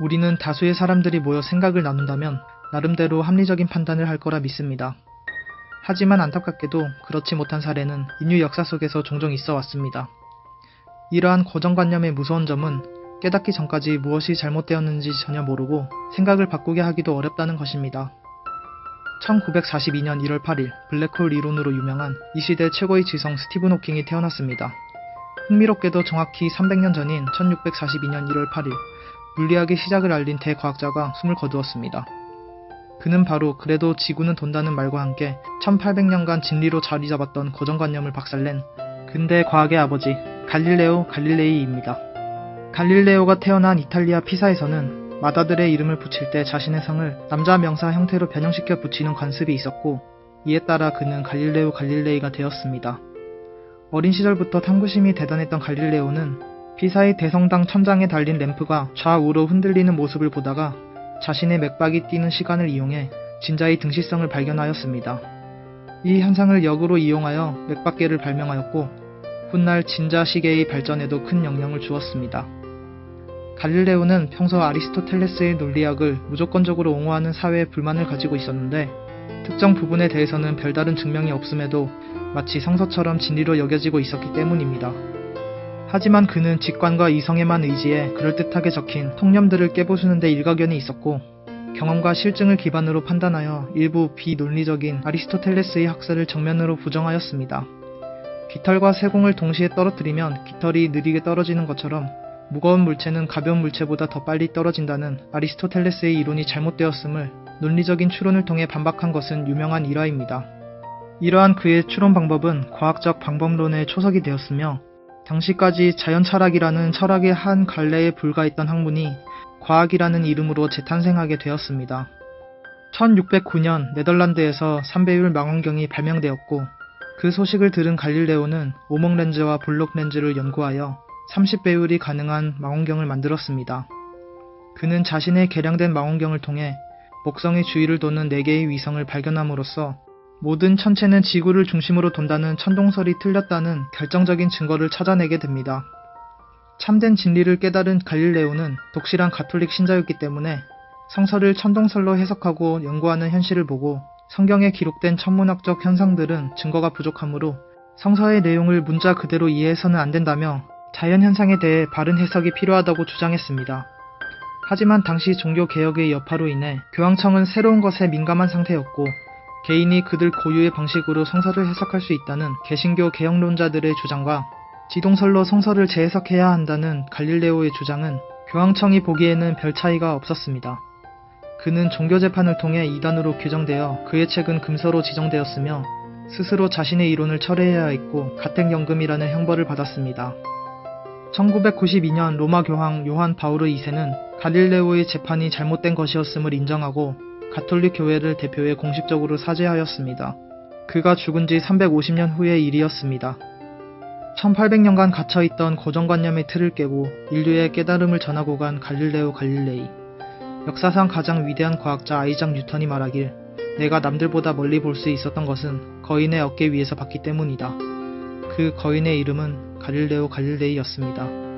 우리는 다수의 사람들이 모여 생각을 나눈다면 나름대로 합리적인 판단을 할 거라 믿습니다. 하지만 안타깝게도 그렇지 못한 사례는 인류 역사 속에서 종종 있어 왔습니다. 이러한 고정관념의 무서운 점은 깨닫기 전까지 무엇이 잘못되었는지 전혀 모르고 생각을 바꾸게 하기도 어렵다는 것입니다. 1942년 1월 8일 블랙홀 이론으로 유명한 이 시대 최고의 지성 스티븐 호킹이 태어났습니다. 흥미롭게도 정확히 300년 전인 1642년 1월 8일 물리학의 시작을 알린 대과학자가 숨을 거두었습니다. 그는 바로 그래도 지구는 돈다는 말과 함께 1800년간 진리로 자리 잡았던 고정관념을 박살낸 근대 과학의 아버지 갈릴레오 갈릴레이입니다. 갈릴레오가 태어난 이탈리아 피사에서는 마다들의 이름을 붙일 때 자신의 성을 남자 명사 형태로 변형시켜 붙이는 관습이 있었고 이에 따라 그는 갈릴레오 갈릴레이가 되었습니다. 어린 시절부터 탐구심이 대단했던 갈릴레오는 피사의 대성당 천장에 달린 램프가 좌우로 흔들리는 모습을 보다가 자신의 맥박이 뛰는 시간을 이용해 진자의 등시성을 발견하였습니다. 이 현상을 역으로 이용하여 맥박계를 발명하였고 훗날 진자 시계의 발전에도 큰 영향을 주었습니다. 갈릴레오는 평소 아리스토텔레스의 논리학을 무조건적으로 옹호하는 사회에 불만을 가지고 있었는데 특정 부분에 대해서는 별다른 증명이 없음에도 마치 성서처럼 진리로 여겨지고 있었기 때문입니다. 하지만 그는 직관과 이성에만 의지해 그럴듯하게 적힌 통념들을 깨부수는 데 일가견이 있었고 경험과 실증을 기반으로 판단하여 일부 비논리적인 아리스토텔레스의 학설을 정면으로 부정하였습니다. 깃털과 세공을 동시에 떨어뜨리면 깃털이 느리게 떨어지는 것처럼 무거운 물체는 가벼운 물체보다 더 빨리 떨어진다는 아리스토텔레스의 이론이 잘못되었음을 논리적인 추론을 통해 반박한 것은 유명한 일화입니다. 이러한 그의 추론 방법은 과학적 방법론의 초석이 되었으며 당시까지 자연 철학이라는 철학의 한 갈래에 불과했던 학문이 과학이라는 이름으로 재탄생하게 되었습니다. 1609년 네덜란드에서 3배율 망원경이 발명되었고 그 소식을 들은 갈릴레오는 오목 렌즈와 블록 렌즈를 연구하여 30배율이 가능한 망원경을 만들었습니다. 그는 자신의 개량된 망원경을 통해 목성의 주위를 도는 4개의 위성을 발견함으로써 모든 천체는 지구를 중심으로 돈다는 천동설이 틀렸다는 결정적인 증거를 찾아내게 됩니다. 참된 진리를 깨달은 갈릴레오는 독실한 가톨릭 신자였기 때문에 성서를 천동설로 해석하고 연구하는 현실을 보고 성경에 기록된 천문학적 현상들은 증거가 부족하므로 성서의 내용을 문자 그대로 이해해서는 안 된다며 자연 현상에 대해 바른 해석이 필요하다고 주장했습니다. 하지만 당시 종교 개혁의 여파로 인해 교황청은 새로운 것에 민감한 상태였고 개인이 그들 고유의 방식으로 성서를 해석할 수 있다는 개신교 개혁론자들의 주장과 지동설로 성서를 재해석해야 한다는 갈릴레오의 주장은 교황청이 보기에는 별 차이가 없었습니다. 그는 종교재판을 통해 이단으로 규정되어 그의 책은 금서로 지정되었으며 스스로 자신의 이론을 철회해야 했고 가택연금이라는 형벌을 받았습니다. 1992년 로마 교황 요한 바우르 2세는 갈릴레오의 재판이 잘못된 것이었음을 인정하고 가톨릭 교회를 대표해 공식적으로 사죄하였습니다. 그가 죽은 지 350년 후의 일이었습니다. 1800년간 갇혀있던 고정관념의 틀을 깨고 인류의 깨달음을 전하고 간 갈릴레오 갈릴레이. 역사상 가장 위대한 과학자 아이작 뉴턴이 말하길 내가 남들보다 멀리 볼 수 있었던 것은 거인의 어깨 위에서 봤기 때문이다. 그 거인의 이름은 갈릴레오 갈릴레이였습니다.